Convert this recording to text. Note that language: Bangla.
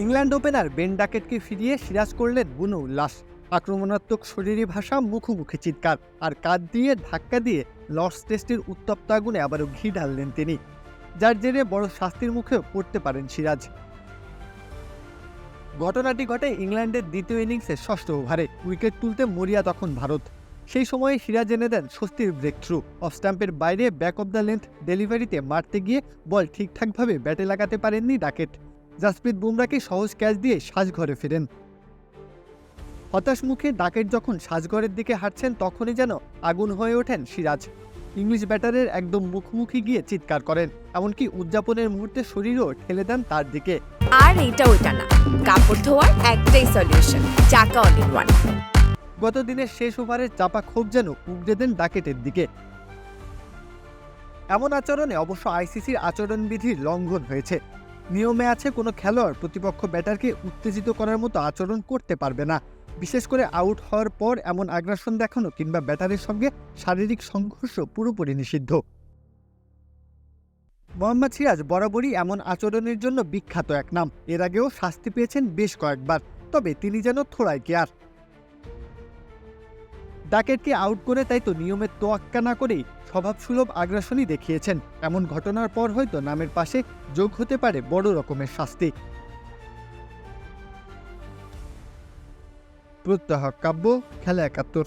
ইংল্যান্ড ওপেনার বেন ডাকেটকে ফিরিয়ে সিরাজ করলেন বুনো উল্লাস আক্রমণাত্মক শরীরী ভাষা, মুখোমুখি চিৎকার আর কাঁধ দিয়ে ধাক্কা দিয়ে লর্ডস টেস্টের উত্তপ্ত আগুনে আবারও ঘি ঢাললেন তিনি, যার জেরে বড় শাস্তির মুখেও পড়তে পারেন সিরাজ। ঘটনাটি ঘটে ইংল্যান্ডের দ্বিতীয় ইনিংসের ষষ্ঠ ওভারে, উইকেট তুলতে মরিয়া তখন ভারত। সেই সময়ে সিরাজ এনে দেন স্বস্তির ব্রেক থ্রু অফ স্ট্যাম্পের বাইরে ব্যাক অফ দ্য লেন্থ ডেলিভারিতে মারতে গিয়ে বল ঠিকঠাকভাবে ব্যাটে লাগাতে পারেননি ডাকেট। জাসপ্রীত বুমরাকে সহজ ক্যাচ দিয়ে সাজঘরে ফেরেন। হতাশ মুখে ডাকেট যখন সাজঘরের দিকে হাঁটছেন তখনই যেন আগুন হয়ে ওঠেন সিরাজ। ইংলিশ ব্যাটারের একদম মুখোমুখি গিয়ে চিৎকার করেন এমনকি উদযাপনের মুহূর্তে শরীরও ঠেলে দেন তার দিকে। আর এটা ওইটা না কাপড় ধোয়ার একটাই সলিউশন চাকা অল ইন ওয়ান গত দিনের শেষ ওভারের চাপা ক্ষোভ যেন উগড়ে দেন ডাকেটের দিকে। এমন আচরণে অবশ্য আইসিসির আচরণবিধির লঙ্ঘন হয়েছে। নিয়মে আছে, কোনো খেলোয়াড় প্রতিপক্ষ ব্যাটারকে উত্তেজিত করার মতো আচরণ করতে পারবে না। বিশেষ করে আউট হওয়ার পর এমন আগ্রাসন দেখানো কিংবা ব্যাটারের সঙ্গে শারীরিক সংঘর্ষ পুরোপুরি নিষিদ্ধ। মোহাম্মদ সিরাজ বরাবরই এমন আচরণের জন্য বিখ্যাত এক নাম। এর আগেও শাস্তি পেয়েছেন বেশ কয়েকবার, তবে তিনি যেন থোড়াই কেয়ার। ডাকেটকে আউট করে তাই তো নিয়মের তোয়াক্কা না করেই স্বভাবসুলভ আগ্রাসনই দেখিয়েছেন। এমন ঘটনার পর হয়তো নামের পাশে যোগ হতে পারে বড় রকমের শাস্তি। প্রত্যাহ কাব্য, খেলা একাত্তর।